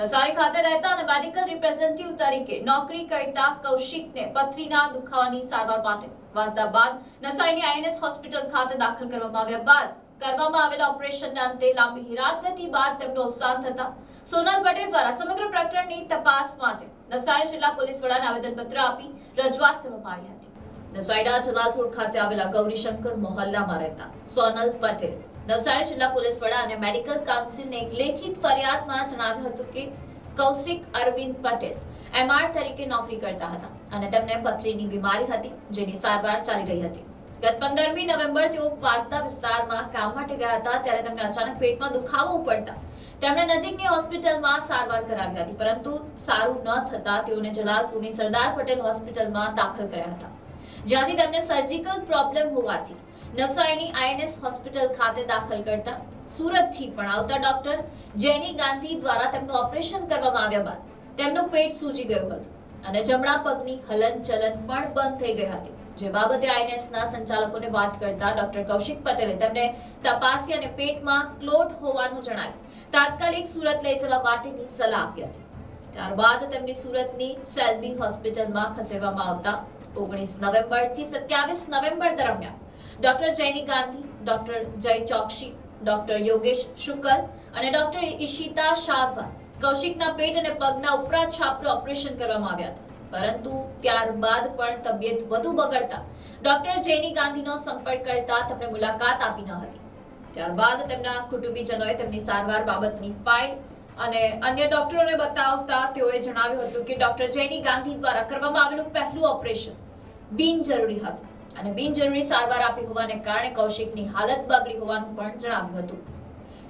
નવસારી ખાતે રહેતા અને મેડિકલ રિપ્રેઝેન્ટેટિવ તરીકે નોકરી કરતા કૌશિકને પથરીના દુખાવાની સારવાર માટે વાંસદા બાદ નવસારીની આઈએનએસ હોસ્પિટલ ખાતે દાખલ કરવામાં આવ્યા બાદ કરવામાં આવેલા ઓપરેશનના અંતે લાંબી હેરાનગતિ બાદ તેમનું અવસાન થતા સોનલ પટેલ દ્વારા સમગ્ર પ્રકરણની તપાસ માટે નવસારી જિલ્લા પોલીસ વડાને આવેદનપત્ર આપી રજૂઆત કરવામાં આવી હતી. નવસારીના જલાલપુર ખાતે આવેલા ગૌરીશંકર મોહલ્લામાં રહેતા સોનલ પટેલ નવસારી જિલ્લા પોલીસ વડા અને મેડિકલ કાઉન્સિલને એક લેખિત ફરિયાદમાં જણાવ્યું હતું કે કૌશિક અરવિંદ પટેલ એમઆર તરીકે નોકરી કરતા હતા અને તેમને પથરીની બીમારી હતી, જેની સારવાર ચાલી રહી હતી. ગત પંદરમી નવેમ્બર તેઓ વાંસદા વિસ્તારમાં કામ માટે ગયા હતા, ત્યારે તેમને અચાનક પેટમાં દુખાવો ઉપડતા તેમણે નજીકની હોસ્પિટલમાં સારવાર કરાવી હતી, પરંતુ સારું ન થતા તેઓને જલાલપુરની સરદાર પટેલ હોસ્પિટલમાં દાખલ કર્યા હતા. જ્યાંથી તેમને સર્જિકલ પ્રોબ્લેમ હોવાથી નવસારીની આઈએનએસ હોસ્પિટલ ખાતે દાખલ કરતા સુરતથી પણ આવતા ડોક્ટર જેની ગાંધી દ્વારા તેમનું ઓપરેશન કરવામાં આવ્યા બાદ તેમનું પેટ સૂજી ગયું હતું અને જમણા પગની હલનચલન પણ બંધ થઈ ગઈ હતી. જે બાબતે આઈએનએસના સંચાલકોને વાત કરતા ડોક્ટર કૌશિક પટેલે તેમને તપાસી અને પેટમાં ક્લોટ હોવાનું જણાવ્યું. તાત્કાલિક સુરત લઈ જવા માટેની સલાહ આપી હતી. ત્યારબાદ તેમની સુરતની સેલ્બી હોસ્પિટલમાં ખસેડવામાં આવતા ઓગણીસ નવેમ્બરથી સત્યાવીસ નવેમ્બર દરમિયાન ડોક્ટર જયની ગાંધી, ડોક્ટર જય ચોકસી, ડોક્ટર યોગેશ શુકલ અને ડોક્ટર ઈશિતા શાહ કૌશિકના પેટ અને પગના ઉપરાંત છાપરું ઓપરેશન કરવામાં આવ્યા હતા. પરંતુ ત્યારબાદ પણ તબિયત વધુ બગડતા ડોક્ટર જયની ગાંધીનો સંપર્ક કરતા તેમણે મુલાકાત આપી ન હતી. ત્યારબાદ તેમના કુટુંબીજનોએ તેમની સારવાર બાબતની ફાઇલ અને અન્ય ડોક્ટરોને બતાવતા તેઓએ જણાવ્યું હતું કે ડોક્ટર જયની ગાંધી દ્વારા કરવામાં આવેલું પહેલું ઓપરેશન બિનજરૂરી હતું. અને બિનજરૂરી સારવાર આપી હોવાને કારણે કૌશિકની હાલત બગડી હોવાનું પણ જણાવ્યું હતું.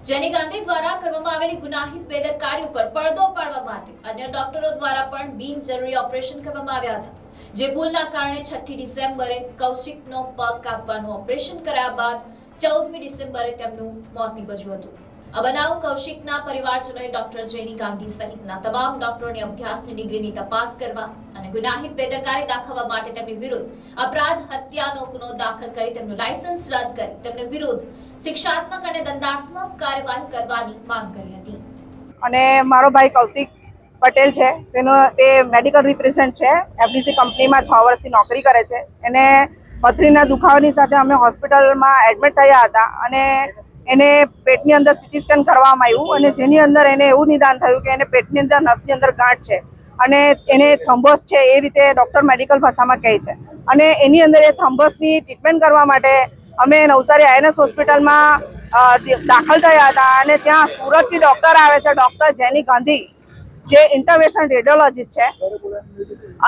જેની ગાંધી દ્વારા કરવામાં આવેલી ગુનાહિત બેદરકારી ઉપર પડદો પાડવા માટે અન્ય ડોક્ટરો દ્વારા પણ બિનજરૂરી ઓપરેશન કરવામાં આવ્યા હતા. જે ભૂલના કારણે છઠ્ઠી ડિસેમ્બરે કૌશિકનો પગ કાપવાનું ઓપરેશન કર્યા બાદ ચૌદમી ડિસેમ્બરે તેમનું મોત નીપજ્યું હતું. આ બનાવ કૌશિકના પરિવારજનોએ ડોક્ટર જેની ગાંધી સહિતના તમામ ડોક્ટરોની અભ્યાસની ડિગ્રીની તપાસ કરવા અને ગુનાહિત બેદરકારી દાખવવા માટે તેમની વિરુદ્ધ અપરાધ હત્યાનો ગુનો દાખલ કરી તેમનું લાયસન્સ રદ કરી તેમને વિરુદ્ધ શિક્ષાત્મક અને દંડાત્મક કાર્યવાહી કરવાની માંગ કરી હતી. અને મારો ભાઈ કૌશિક પટેલ છે. તેનો તે મેડિકલ રિપ્રેઝન્ટ છે. એફડીસી કંપનીમાં છ વર્ષથી નોકરી કરે છે. એને પથરીના દુખાવાની સાથે અમે હોસ્પિટલમાં એડમિટ થયા હતા અને એને પેટની અંદર સિટી સ્કેન કરવામાં આવ્યું અને જેની અંદર એને એવું નિદાન થયું કે એને પેટની અંદર નસની અંદર ગાંઠ છે અને એને થ્રોમ્બોસ છે એ રીતે ડૉક્ટર મેડિકલ ભાષામાં કહે છે. અને એની અંદર એ થ્રોમ્બોસની ટ્રીટમેન્ટ કરવા માટે અમે નવસારી આઈએનએસ હોસ્પિટલમાં દાખલ થયા હતા અને ત્યાં સુરતથી ડૉક્ટર આવે છે, ડૉક્ટર જેની ગાંધી, જે ઇન્ટરવેશન રેડિયોલોજીસ્ટ છે.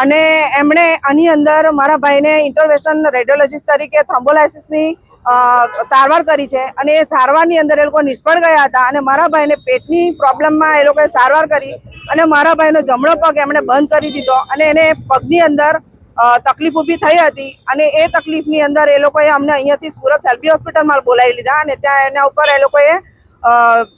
અને એમણે આની અંદર મારા ભાઈને ઇન્ટરવેશન રેડિયોલોજીસ્ટ તરીકે થ્રોમ્બોલાઇસિસની સારવાર કરી છે અને એ સારવારની અંદર એ લોકો નિષ્ફળ ગયા હતા અને મારા ભાઈને પેટની પ્રોબ્લેમમાં એ લોકોએ સારવાર કરી અને મારા ભાઈનો જમણો પગ એમણે બંધ કરી દીધો અને એને પગની અંદર તકલીફ ઊભી થઈ હતી અને એ તકલીફની અંદર એ લોકોએ અમને અહીંયાથી સુરત એલબી હોસ્પિટલમાં બોલાવી લીધા અને ત્યાં એના ઉપર એ લોકોએ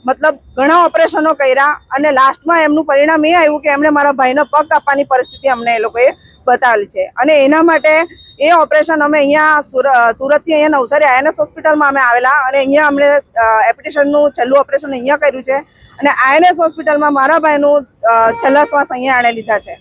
મતલબ ઘણા ઓપરેશનો કર્યા અને લાસ્ટમાં એમનું પરિણામ એ આવ્યું કે એમણે મારા ભાઈનો પગ કાપવાની પરિસ્થિતિ અમને એ લોકોએ બતાવેલી છે અને એના માટે એ ઓપરેશન અમે અહીંયા સુર- સુરતથી અહીંયા નવસારી આઈએનએસ હોસ્પિટલમાં અમે આવેલા અને અહીંયા અમને એપ્લિકેશનનું છેલ્લું ઓપરેશન અહીંયા કર્યું છે અને આઈએનએસ હોસ્પિટલમાં મારા ભાઈનું છેલ્લા શ્વાસ અહીંયા આણે લીધા છે.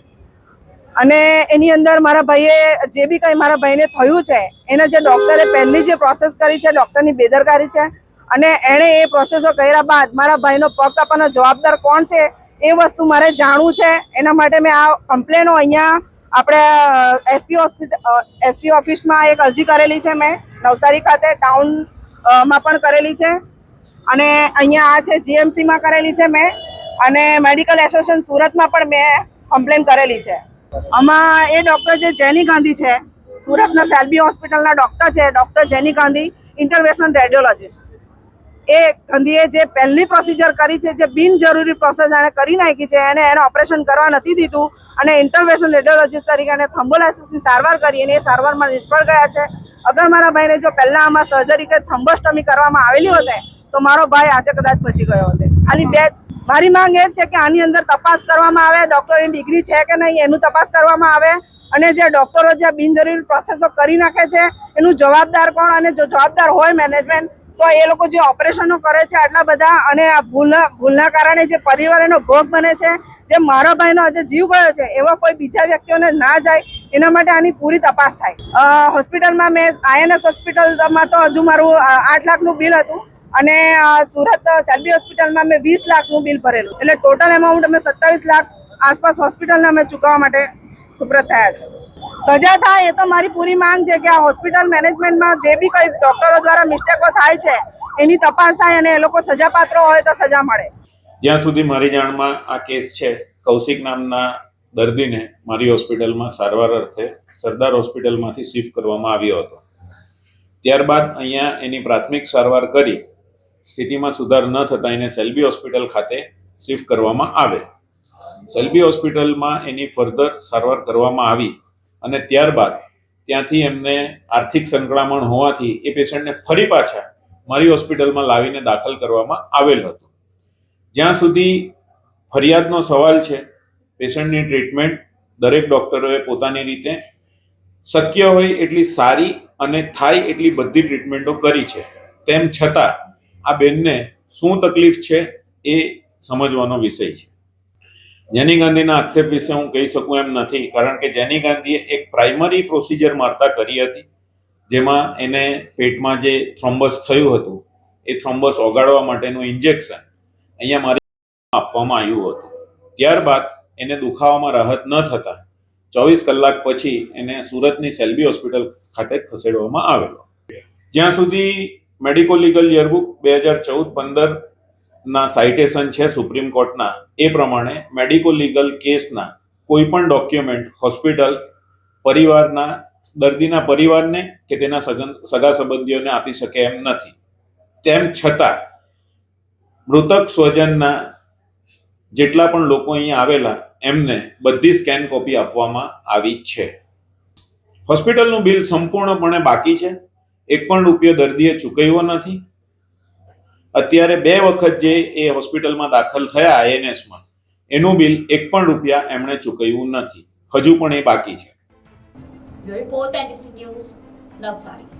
અને એની અંદર મારા ભાઈએ જે બી કંઈ મારા ભાઈને થયું છે, એને જે ડૉક્ટરે પહેલી જે પ્રોસેસ કરી છે ડૉક્ટરની બેદરકારી છે અને એણે એ પ્રોસેસો કર્યા બાદ મારા ભાઈનો પગ કાપવાનો જવાબદાર કોણ છે એ વસ્તુ મારે જાણવું છે. એના માટે મેં આ કમ્પ્લેનો અહીંયા આપણે એસપી હોસ્પિટલ એસપી ઓફિસમાં એક અરજી કરેલી છે મેં. નવસારી ખાતે, ટાઉનમાં પણ કરેલી છે. અને અહીંયા આ છે જીએમસીમાં કરેલી છે મેં. અને મેડિકલ એસોસિએશન સુરતમાં પણ મેં કમ્પ્લેન કરેલી છે. આમાં એ ડૉક્ટર જે જેની ગાંધી છે, સુરતના સેલ્બી હોસ્પિટલના ડૉક્ટર છે, ડૉક્ટર જેની ગાંધી ઇન્ટરવેશનલ રેડિયોલોજીસ્ટ એ ગાંધીએ જે પહેલી પ્રોસિજર કરી છે, જે બિનજરૂરી પ્રોસેસ એણે કરી નાખી છે, એને એને ઓપરેશન કરવા નથી દીધું અને ઇન્ટરવેશન રેડિયોલોજીસ્ટ તરીકે એને થમ્બોલાઇસિસની સારવાર કરી અને એ સારવારમાં નિષ્ફળ ગયા છે. અગર મારા ભાઈને જો પહેલાં આમાં સર્જરી કે થમ્બોસ્ટમી કરવામાં આવેલી હોતે તો મારો ભાઈ આજે કદાચ બચી ગયો હોતે. ખાલી બે મારી માંગ એ છે કે આની અંદર તપાસ કરવામાં આવે ડૉક્ટરની ડિગ્રી છે કે નહીં, એનું તપાસ કરવામાં આવે અને જે ડૉક્ટરો જે બિનજરૂરી પ્રોસેસો કરી નાખે છે, એનું જવાબદાર કોણ? અને જો જવાબદાર હોય મેનેજમેન્ટ તો એ લોકો જે ઓપરેશનો કરે છે આટલા બધા અને આ ભૂલના ભૂલના કારણે જે પરિવાર એનો ભોગ બને છે, જે મારા ભાઈનો આજે જીવ ગયો છે, એવા કોઈ બીજા વ્યક્તિઓને ના જાય, એના માટે આની પૂરી તપાસ થાય. હોસ્પિટલમાં મેં, આઈએનએસ હોસ્પિટલમાં તો હજુ મારું આઠ લાખનું બિલ હતું અને સુરત સેલ્બી હોસ્પિટલમાં મેં વીસ લાખનું બિલ ભરેલું. એટલે ટોટલ એમાઉન્ટ અમે સત્તાવીસ લાખ આસપાસ હોસ્પિટલને અમે ચૂકવવા માટે સુપ્રત થયા છે. સજા થાય એ તો મારી પૂરી માંગ છે કે આ હોસ્પિટલ મેનેજમેન્ટમાં જે બી કોઈ ડોક્ટરો દ્વારા મિસ્ટેકો થાય છે, એની તપાસ થાય અને એ લોકો સજાપાત્ર હોય તો સજા મળે. જ્યાં સુધી મારી જાણમાં આ કેસ છે, કૌશિક નામના દર્દીને મારી હોસ્પિટલમાં સારવાર અર્થે સરદાર હોસ્પિટલમાંથી શિફ્ટ કરવામાં આવ્યો હતો. ત્યારબાદ અહીંયા એની પ્રાથમિક સારવાર કરી, સ્થિતિમાં સુધાર ન થતાં એને સેલ્બી હોસ્પિટલ ખાતે શિફ્ટ કરવામાં આવે. સેલ્બી હોસ્પિટલમાં એની ફર્ધર સારવાર કરવામાં આવી. અને ત્યારબાદ ત્યાંથી એમને આર્થિક સંકળામણ હોવાથી એ પેશન્ટને ફરી પાછા મારી હોસ્પિટલમાં લાવીને દાખલ કરવામાં આવેલ હતો. જ્યાં સુધી ફરિયાદનો સવાલ છે, પેશન્ટની ટ્રીટમેન્ટ દરેક ડૉક્ટરોએ પોતાની રીતે શક્ય હોય એટલી સારી અને થાય એટલી બધી ટ્રીટમેન્ટો કરી છે. તેમ છતાં આ બેનને શું તકલીફ છે એ સમજવાનો વિષય છે. જેની ગાંધીના આક્ષેપ વિશે હું કહી શકું એમ નથી. કારણ કે જેની ગાંધીએ એક પ્રાઇમરી પ્રોસિજર મારતા કરી હતી, જેમાં એને પેટમાં જે થ્રોમ્બસ થયું હતું, એ થ્રોમ્બસ ઓગાળવા માટેનું ઇન્જેક્શન અહીંયા મારી આપવામાં આવ્યું હતું. ત્યારબાદ એને દુખાવામાં રાહત ન થતા ચોવીસ કલાક પછી એને સુરતની સેલ્બી હોસ્પિટલ ખાતે ખસેડવામાં આવેલો. જ્યાં સુધી મેડિકો લીગલ યરબુક બે હજાર ચૌદ પંદર ના સાઇટેશન છે સુપ્રીમ કોર્ટના એ પ્રમાણે મેડિકો લીગલ કેસના કોઈ પણ ડોક્યુમેન્ટ હોસ્પિટલ પરિવારના, દર્દીના પરિવારને કે તેના સગન, સગા સંબંધીઓને આપી શકે એમ નથી. તેમ છતાં, મૃતક સ્વજનના જેટલા પણ લોકો અહીંયા આવેલા, એમને બધી સ્કેન કોપી આપવામાં આવી છે. હોસ્પિટલનું બિલ સંપૂર્ણપણે બાકી છે. એક પણ રૂપિયો દર્દીએ ચૂકવ્યો નથી. અત્યારે બે વખત જે એ હોસ્પિટલમાં દાખલ થયા આઈએનએસમાં, એનું બિલ એક પણ રૂપિયા એમણે ચૂકવ્યું નથી. હજુ પણ એ બાકી છે. Report NDC news Navsari